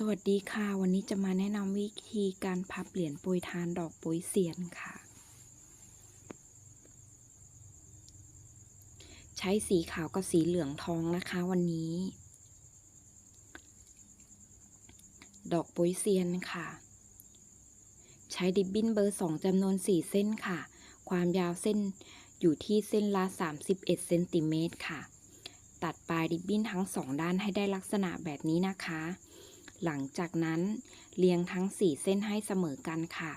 สวัสดีค่ะ วันนี้จะมาแนะนำวิธีการพับเหรียญปรยทานดอกปรยเสียนค่ะ ใช้สีขาวกับสีเหลืองทองนะคะวันนี้ ดอกปรยเซียนค่ะ ใช้ดิบบิ้นเบอร์2จำนวน4เส้นค่ะ ความยาวเส้นอยู่ที่เส้นละ31เซนติเมตรค่ะ ตัดปลายดิบบิ้นทั้งสองด้านให้ได้ลักษณะแบบนี้นะคะ หลังจากนั้นเรียงทั้ง 4 เส้นให้เสมอกันค่ะ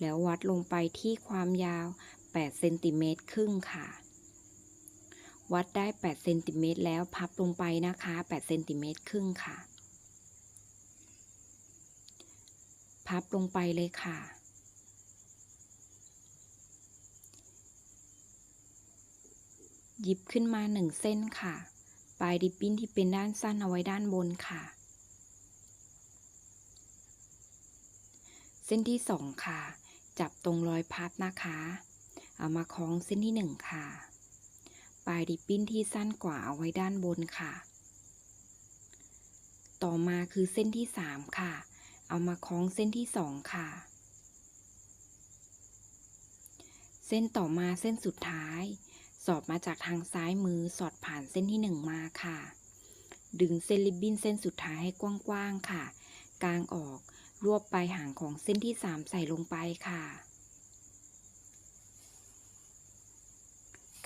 แล้ววัดลงไปที่ความยาว 8 เซนติเมตรครึ่งค่ะ วัดได้ 8 เซนติเมตรแล้วพับลงไปนะคะ 8 เซนติเมตรครึ่งค่ะ พับลงไปเลยค่ะหยิบขึ้นมา1เส้นค่ะ ปลายดิบบิ้นที่เป็นด้านสั้นเอาไว้ด้านบนค่ะ ส้นที่ 2 ค่ะ จับตรงรอยพับนะคะ เอามาคล้องเส้นที่ 1 ค่ะ ปลายดิบบิ้นที่สั้นกว่าเอาไว้ด้านบนค่ะ ต่อมาคือเส้นที่ 3 ค่ะ เอามาคล้องเส้นที่ 2 ค่ะ เส้นต่อมาเส้นสุดท้าย สอดมาจากทางซ้ายมือสอดผ่านเส้นที่ 1 มาค่ะ ดึงเส้นริบบิ้นเส้นสุดท้ายให้กว้างๆค่ะ กลางออก รวบปลายหางของเส้นที่ 3 ใส่ลงไปค่ะ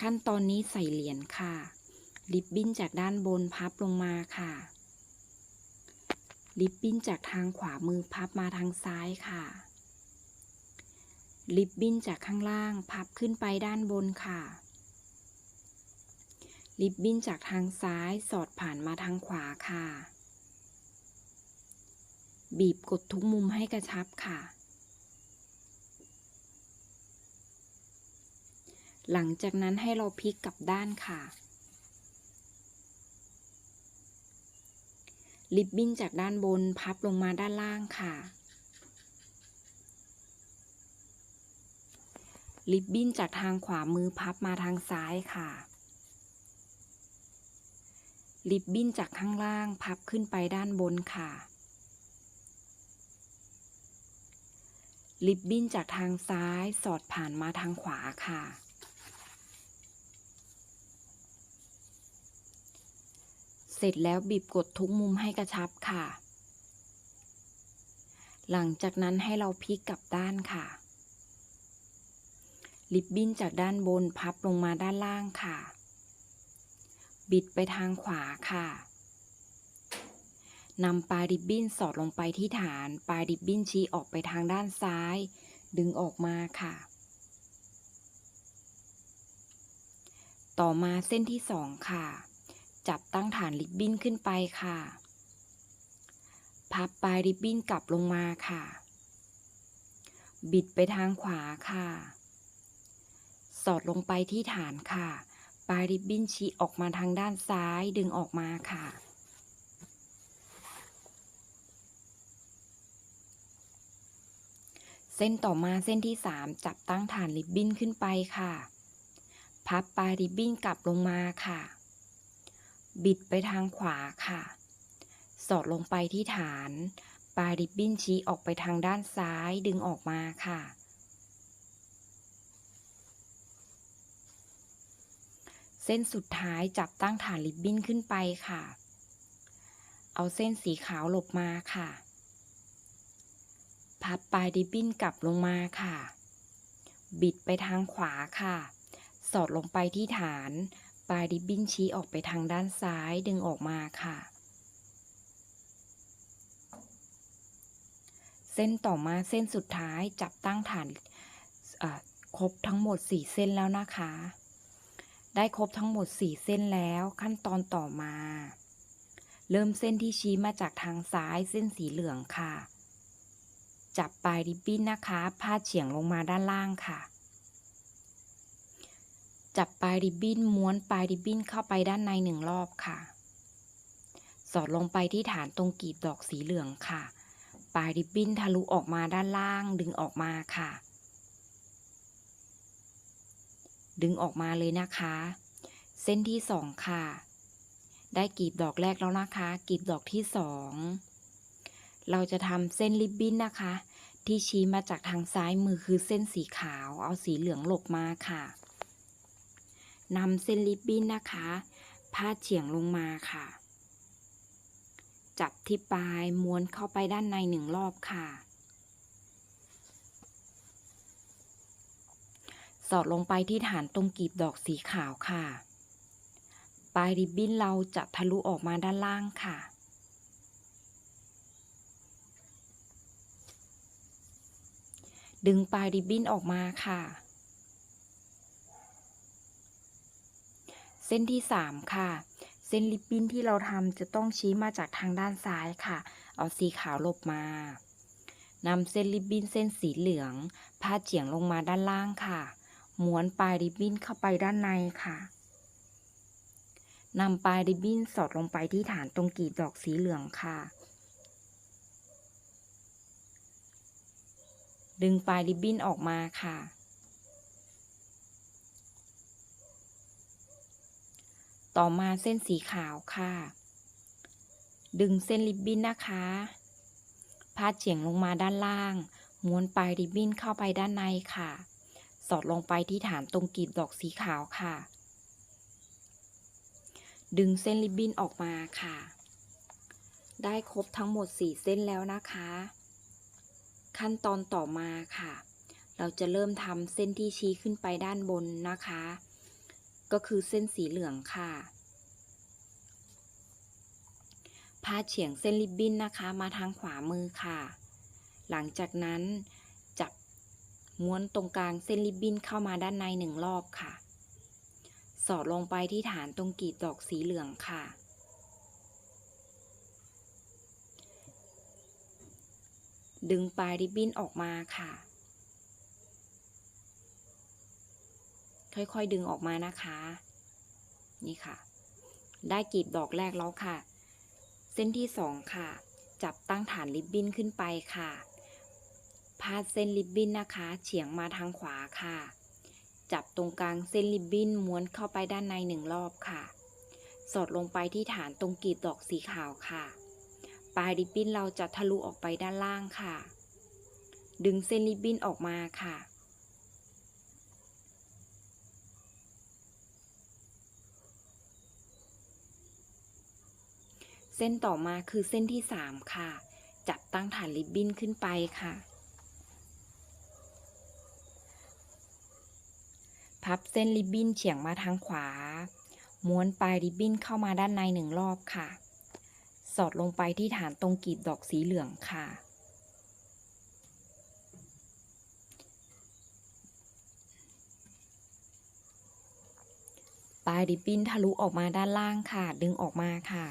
ขั้นตอนนี้ใส่เหรียญค่ะ ริบบิ้นจากด้านบนพับลงมาค่ะ ริบบิ้นจากทางขวามือพับมาทางซ้ายค่ะ ริบบิ้นจากข้างล่างพับขึ้นไปด้านบนค่ะ ริบบิ้นจากทางซ้ายสอดผ่านมาทางขวาค่ะ บีบกดทุกมุมให้กระชับค่ะ หลังจากนั้นให้เราพลิกกลับด้านค่ะ ริบบิ้นจากด้านบนพับลงมาด้านล่างค่ะ ริบบิ้นจากทางขวามือพับมาทางซ้ายค่ะริบบิ้นจากข้างล่างพับขึ้นไปด้านบนค่ะ ริบบิ้นจากทางซ้ายสอดผ่านมาทางขวาค่ะ เสร็จแล้วบีบกดทุกมุมให้กระชับค่ะ หลังจากนั้นให้เราพลิกกลับด้านค่ะริบบิ้นจากด้านบนพับลงมาด้านล่างค่ะ บิดไปทางขวาค่ะ นำปลายริบบิ้นสอดลงไปที่ฐาน ปลายริบบิ้นชี้ออกไปทางด้านซ้าย ดึงออกมาค่ะ ต่อมาเส้นที่สองค่ะ จับตั้งฐานริบบิ้นขึ้นไปค่ะ พับปลายริบบิ้นกลับลงมาค่ะ บิดไปทางขวาค่ะ สอดลงไปที่ฐานค่ะ ปลายริบบิ้นชี้ออกมาทางด้านซ้าย ดึงออกมาค่ะ เส้นต่อมาเส้นที่ 3 จับตั้งฐานริบบิ้นขึ้นไปค่ะ พับปลายริบบิ้นกลับลงมาค่ะ บิดไปทางขวาค่ะ สอดลงไปที่ฐาน ปลายริบบิ้นชี้ออกไปทางด้านซ้ายดึงออกมาค่ะ เส้นสุดท้ายจับตั้งฐานริบบิ้นขึ้นไปค่ะ เอาเส้นสีขาวหลบมาค่ะ พับปลายริบบิ้นกลับลงมาค่ะ บิดไปทางขวาค่ะ สอดลงไปที่ฐาน ปลายริบบิ้นชี้ออกไปทางด้านซ้ายดึงออกมาค่ะ เส้นต่อมาเส้นสุดท้ายจับตั้งฐานครบทั้งหมด 4 เส้นแล้วนะคะ ได้ครบทั้งหมด 4 เส้นแล้วขั้นตอนต่อมา เริ่มเส้นที่ชี้มาจากทางซ้ายเส้นสีเหลืองค่ะ จับปลายริบบิ้นนะคะพาดเฉียงลงมาด้านล่างค่ะ จับปลายริบบิ้นม้วนปลายริบบิ้นเข้าไปด้านในหนึ่งรอบค่ะ สอดลงไปที่ฐานตรงกีบดอกสีเหลืองค่ะ ปลายริบบิ้นทะลุออกมาด้านล่างดึงออกมาค่ะ ดึงออกมาเลยนะคะ เส้นที่สองค่ะ ได้กีบดอกแรกแล้วนะคะ กีบดอกที่สอง เราจะทำเส้นริบบิ้นนะคะ ที่ชี้มาจากทางซ้ายมือคือเส้นสีขาว เอาสีเหลืองหลบมาค่ะนำเส้นริบบิ้นนะคะ พาดเฉียงลงมาค่ะ จับที่ปลายม้วนเข้าไปด้านในหนึ่งรอบค่ะ สอดลงไปที่ฐานตรงกีบดอกสีขาวค่ะ ปลายริบบิ้นเราจะทะลุออกมาด้านล่างค่ะ ดึงปลายริบบิ้นออกมาค่ะ เส้นที่ 3 ค่ะ เส้นริบบิ้นที่เราทำจะต้องชี้มาจากทางด้านซ้ายค่ะ เอาสีขาวหลบมานำเส้นริบบิ้นเส้นสีเหลือง พาดเฉียงลงมาด้านล่างค่ะ ม้วนปลายริบบิ้นเข้าไปด้านในค่ะนำปลายริบบิ้นสอดลงไปที่ฐานตรงกลีบดอกสีเหลืองค่ะ ดึงปลายริบบิ้นออกมาค่ะ ต่อมาเส้นสีขาวค่ะ ดึงเส้นริบบิ้นนะคะ พาดเฉียงลงมาด้านล่าง ม้วนปลายริบบิ้นเข้าไปด้านในค่ะ สอดลงไปที่ฐานตรงกลีบดอกสีขาวค่ะ ดึงเส้นริบบิ้นออกมาค่ะ ได้ครบทั้งหมด 4 เส้นแล้วนะคะ ขั้นตอนต่อมาค่ะ เราจะเริ่มทำเส้นที่ชี้ขึ้นไปด้านบนนะคะ ก็คือเส้นสีเหลืองค่ะพาดเฉียงเส้นริบบิ้นนะคะมาทางขวามือค่ะ หลังจากนั้นจับม้วนตรงกลางเส้นริบบิ้นเข้ามาด้านในหนึ่งรอบค่ะ สอดลงไปที่ฐานตรงกลีบดอกสีเหลืองค่ะ ดึงปลายริบบิ้นออกมาค่ะ ค่อยๆดึงออกมานะคะ นี่ค่ะ ได้กลีบดอกแรกแล้วค่ะ เส้นที่สองค่ะ จับตั้งฐานริบบิ้นขึ้นไปค่ะ พาดเส้นริบบิ้นนะคะ เฉียงมาทางขวาค่ะ จับตรงกลางเส้นริบบิ้นม้วนเข้าไปด้านในหนึ่งรอบค่ะ สอดลงไปที่ฐานตรงกลีบดอกสีขาวค่ะ ปลายริบบิ้นเราจะทะลุออกไปด้านล่างค่ะ ดึงเส้นริบบิ้นออกมาค่ะ เส้นต่อมาคือเส้นที่ 3 ค่ะ จับตั้งฐานริบบิ้นขึ้นไปค่ะ พับเส้นริบบิ้นเฉียงมาทางขวา ม้วนปลายริบบิ้นเข้ามาด้านในหนึ่งรอบค่ะ สอดลงไปที่ฐานตรงกลีบดอกสีเหลืองค่ะ ปลายริบบิ้นทะลุออกมาด้านล่างค่ะ ดึงออกมาค่ะ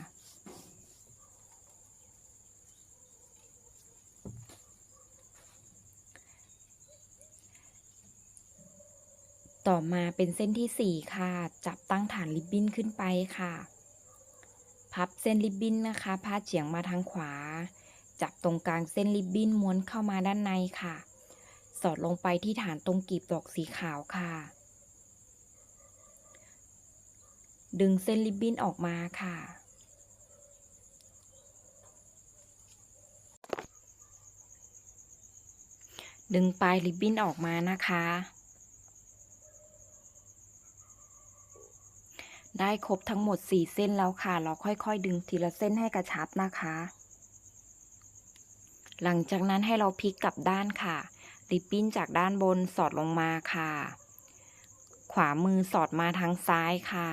ต่อมาเป็นเส้นที่ 4 ค่ะ จับตั้งฐานริบบิ้นขึ้นไปค่ะ พับเส้นริบบิ้นนะคะพาดเฉียงมาทางขวา จับตรงกลางเส้นริบบิ้นม้วนเข้ามาด้านในค่ะ สอดลงไปที่ฐานตรงกลีบดอกสีขาวค่ะ ดึงเส้นริบบิ้นออกมาค่ะ ดึงปลายริบบิ้นออกมานะคะ ได้ครบทั้งหมด 4 เส้นแล้วค่ะ เราค่อยๆ ดึงทีละเส้นให้กระชับนะคะ หลังจากนั้นให้เราพลิกกลับด้านค่ะริบบิ้นจากด้านบนสอดลงมาค่ะ ขวามือสอดมาทางซ้ายค่ะ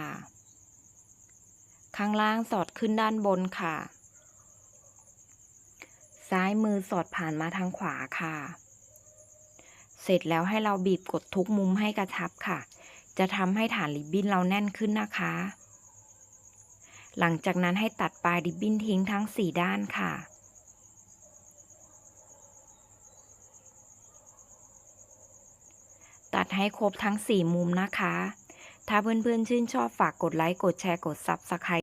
ข้างล่างสอดขึ้นด้านบนค่ะ ซ้ายมือสอดผ่านมาทางขวาค่ะ เสร็จแล้วให้เราบีบกดทุกมุมให้กระชับค่ะ จะทำให้ฐานริบบิ้นเราแน่นขึ้นนะคะ หลังจากนั้นให้ตัดปลายริบบิ้นทิ้งทั้ง 4 ด้านค่ะ ตัดให้ครบทั้ง 4 มุมนะคะ ถ้าเพื่อนๆ ชื่นชอบฝากกดไลค์ กดแชร์ กด Subscribe